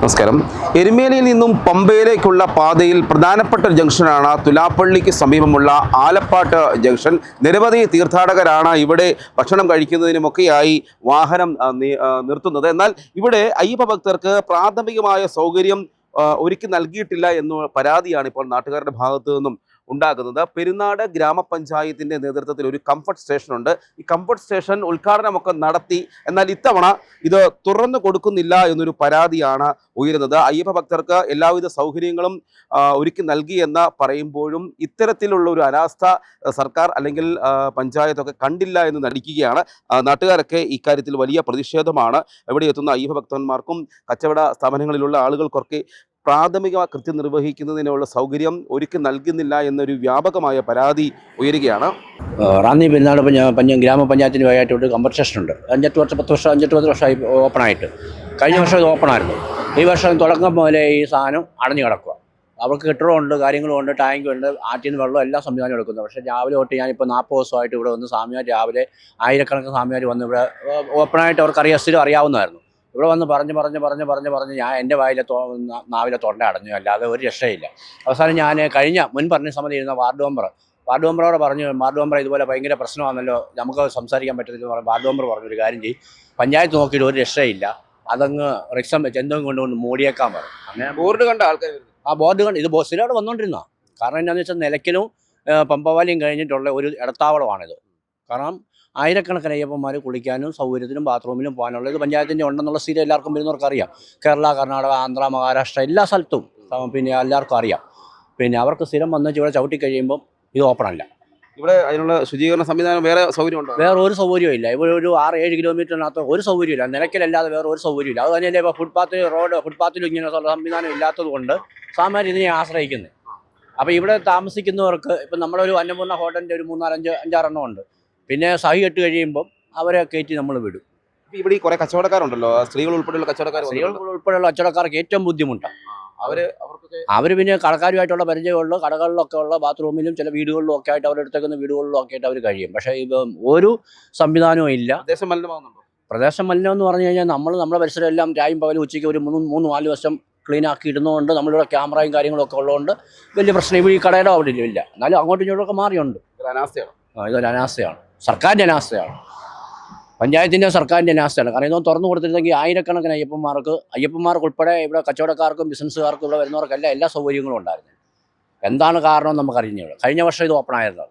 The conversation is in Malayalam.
നമസ്കാരം. എരുമേലിയിൽ നിന്നും പമ്പയിലേക്കുള്ള പാതയിൽ പ്രധാനപ്പെട്ട ജംഗ്ഷനാണ് തുലാപ്പള്ളിക്ക് സമീപമുള്ള ആലപ്പാട്ട് ജംഗ്ഷൻ. നിരവധി തീർത്ഥാടകരാണ് ഇവിടെ ഭക്ഷണം കഴിക്കുന്നതിനുമൊക്കെയായി വാഹനം നിർത്തുന്നത്. എന്നാൽ ഇവിടെ അയ്യപ്പ ഭക്തർക്ക് പ്രാഥമികമായ സൗകര്യം ഒരുക്കി നൽകിയിട്ടില്ല എന്ന പരാതിയാണ് ഇപ്പോൾ നാട്ടുകാരുടെ ഭാഗത്തു നിന്നും ഉണ്ടാകുന്നത് പെരുന്നാട് ഗ്രാമപഞ്ചായത്തിന്റെ നേതൃത്വത്തിൽ ഒരു കംഫർട്ട് സ്റ്റേഷൻ ഉണ്ട്. ഈ കംഫർട്ട് സ്റ്റേഷൻ ഉദ്ഘാടനമൊക്കെ നടത്തി. എന്നാൽ ഇത്തവണ ഇത് തുറന്നു കൊടുക്കുന്നില്ല എന്നൊരു പരാതിയാണ് ഉയരുന്നത്. അയ്യപ്പ ഭക്തർക്ക് എല്ലാവിധ സൗകര്യങ്ങളും ഒരുക്കി നൽകി എന്ന് പറയുമ്പോഴും ഇത്തരത്തിലുള്ള ഒരു അനാസ്ഥ സർക്കാർ അല്ലെങ്കിൽ പഞ്ചായത്തൊക്കെ കണ്ടില്ല എന്ന് നടിക്കുകയാണ്. നാട്ടുകാരൊക്കെ ഇക്കാര്യത്തിൽ വലിയ പ്രതിഷേധമാണ്. എവിടെ എത്തുന്ന അയ്യപ്പ ഭക്തന്മാർക്കും കച്ചവട സ്ഥാപനങ്ങളിലുള്ള ആളുകൾക്കൊക്കെ പ്രാഥമിക കൃത്യം നിർവഹിക്കുന്നതിനുള്ള സൗകര്യം ഒരുക്കി നൽകുന്നില്ല എന്നൊരു വ്യാപകമായ പരാതി ഉയരുകയാണ്. റാന്നി പെരുന്നാട് പഞ്ച പഞ്ച ഗ്രാമപഞ്ചായത്തിന് വകയായിട്ട് ഒരു കമ്പർ സ്റ്റേഷൻ ഉണ്ട് അഞ്ചെട്ട് വർഷം പത്ത് വർഷം അഞ്ചെട്ട് പത്ത് വർഷമായി ഓപ്പൺ ആയിട്ട് കഴിഞ്ഞ വർഷം ഇത് ഓപ്പൺ ആയിരുന്നു ഈ വർഷം തുടക്കം മുതലേ ഈ സാധനം അടഞ്ഞു കിടക്കുക. അവർക്ക് കെട്ടിടമുണ്ട് കാര്യങ്ങളുമുണ്ട് ടാങ്കുണ്ട് ആറ്റിൽ നിന്ന് വെള്ളം എല്ലാം സംവിധാനം എടുക്കുന്നത് പക്ഷേ രാവിലെ തൊട്ട് ഞാനിപ്പോൾ നാൽപ്പത് ദിവസമായിട്ട് ഇവിടെ വന്ന് സ്വാമിയാർ രാവിലെ ആയിരക്കണക്കിന് സ്വാമിയാർ വന്ന് ഇവിടെ ഓപ്പണായിട്ട് അവർക്കറിയാം സ്ഥിരം അറിയാവുന്നതായിരുന്നു. ഇവിടെ വന്ന് പറഞ്ഞ് പറഞ്ഞ് പറഞ്ഞ് പറഞ്ഞ് പറഞ്ഞ് ഞാൻ എന്റെ വായിലെ തോ നാവിലെ തൊണ്ട അടഞ്ഞു. അല്ലാതെ ഒരു രക്ഷയില്ല. അവസാനം ഞാൻ കഴിഞ്ഞ മുൻ പറഞ്ഞ സമിതി ഇരുന്ന വാർഡ് മെമ്പർ വാർഡ് മെമ്പറോട് പറഞ്ഞു വാർഡ് മെമ്പർ ഇതുപോലെ ഭയങ്കര പ്രശ്നമാണല്ലോ. നമുക്ക് സംസാരിക്കാൻ പറ്റത്തില്ല എന്ന് പറഞ്ഞു വാർഡ് മെമ്പർ പറഞ്ഞു ഒരു കാര്യം ചെയ്യും. പഞ്ചായത്ത് നോക്കിയിട്ട് ഒരു രക്ഷയില്ല. അതങ്ങ് റിക്സം വെച്ച് എന്തെങ്കിലും കൊണ്ടുകൊണ്ട് മൂടിയേക്കാൻ പറഞ്ഞു അങ്ങനെ ബോർഡ് കണ്ട ആൾക്കാർ ആ ബോർഡ് കണ്ട് ഇത് ബോസിലോട് വന്നുകൊണ്ടിരുന്ന കാരണം എന്താണെന്ന് വെച്ചാൽ നിലയ്ക്കലും പമ്പവാലിയും കഴിഞ്ഞിട്ടുള്ള ഒരു ഇടത്താവളമാണിത്. കാരണം ആയിരക്കണക്കിന് അയ്യപ്പന്മാർ കുളിക്കാനും സൗകര്യത്തിനും ബാത്റൂമിലും പോകാനുള്ള ഇത് പഞ്ചായത്തിന്റെ ഉണ്ടെന്നുള്ള സ്ഥിരം എല്ലാവർക്കും വരുന്നവർക്ക് അറിയാം. കേരള കർണാടക ആന്ധ്ര മഹാരാഷ്ട്ര എല്ലാ സ്ഥലത്തും. പിന്നെ എല്ലാവർക്കും അറിയാം. പിന്നെ അവർക്ക് സ്ഥിരം വന്ന് ഇവിടെ ചവിട്ടി കഴിയുമ്പം ഇത് ഓപ്പൺ അല്ല. ഇവിടെ അതിനുള്ള ശുചീകരണ സംവിധാനം വേറെ സൗകര്യം ഉണ്ടോ വേറെ ഒരു സൗകര്യവും ഇല്ല. ഇവിടെ ഒരു ആറ് ഏഴ് കിലോമീറ്ററിനകത്ത് ഒരു സൗകര്യമില്ല. നിലയ്ക്കലല്ലാതെ വേറെ ഒരു സൗകര്യമില്ല. അത് തന്നെയല്ലേ ഇപ്പോൾ ഫുട്പാത്തിൽ റോഡ് ഫുട്പാത്തിലും ഇങ്ങനെ സംവിധാനം ഇല്ലാത്തത് കൊണ്ട് സാമാന്യം ഇതിനെ ആശ്രയിക്കുന്നത് അപ്പോൾ ഇവിടെ താമസിക്കുന്നവർക്ക് ഇപ്പം നമ്മളൊരു അന്നപൂർണ ഹോട്ടലിന്റെ ഒരു മൂന്നാലഞ്ച് അഞ്ചാറെണ്ണം ഉണ്ട്. പിന്നെ സഹി ഇട്ട് കഴിയുമ്പം അവരെ കയറ്റി നമ്മൾ വിടും. ഇവിടെ ഈ കുറെ കച്ചവടക്കാരുണ്ടല്ലോ? സ്ത്രീകൾ ഉൾപ്പെടെയുള്ള കച്ചവടക്കാർ സ്ത്രീകൾ ഉൾപ്പെടെയുള്ള കച്ചവടക്കാർക്ക് ഏറ്റവും ബുദ്ധിമുട്ടാണ് അവർ അവർ പിന്നെ കടക്കാരുമായിട്ടുള്ള പരിചയമുള്ള. കടകളിലൊക്കെ ഉള്ള ബാത്റൂമിലും ചില വീടുകളിലും ഒക്കെ ആയിട്ട് അവരെടുത്തേക്കുന്ന വീടുകളിലും ഒക്കെ ആയിട്ട് അവർ കഴിയും. പക്ഷേ ഇപ്പം ഒരു സംവിധാനവും ഇല്ല. പ്രദേശം മലിനമാകുന്നുണ്ടോ? പ്രദേശം മലിനം എന്ന് പറഞ്ഞു കഴിഞ്ഞാൽ നമ്മൾ നമ്മുടെ പരിസരം എല്ലാം രായും പകലും ഉച്ചയ്ക്ക് ഒരു മൂന്ന് മൂന്ന് നാല് വർഷം ക്ലീൻ ആക്കി ഇടുന്നതുകൊണ്ട് നമ്മളിവിടെ ക്യാമറയും കാര്യങ്ങളൊക്കെ ഉള്ളതുകൊണ്ട് വലിയ പ്രശ്നം. ഇപ്പോൾ ഈ കടയുടെ അവിടെ ഇല്ല. എന്നാലും അങ്ങോട്ടും ഇങ്ങോട്ടൊക്കെ മാറിയുണ്ട്. ഇതൊരു അനാസ്ഥയാണ്. ആ, ഇതൊരു അനാസ്ഥയാണ്. സർക്കാരിന്റെ അനാസ്ഥയാണ്. പഞ്ചായത്തിന്റെ സർക്കാരിന്റെ അനാസ്ഥയാണ്. കാരണം ഇതൊന്നും തുറന്നു കൊടുത്തിരുന്നെങ്കിൽ ആയിരക്കണക്കിന് അയ്യപ്പന്മാർക്ക് അയ്യപ്പന്മാർക്ക് ഉൾപ്പെടെ ഇവിടെ കച്ചവടക്കാർക്കും ബിസിനസ്സുകാർക്കും ഇവിടെ വരുന്നവർക്കെല്ലാം എല്ലാ സൗകര്യങ്ങളും ഉണ്ടായിരുന്നു. എന്താണ് കാരണം എന്ന് നമുക്ക് അറിഞ്ഞുള്ളൂ കഴിഞ്ഞ വർഷം ഇത് ഓപ്പൺ ആയിരുന്നു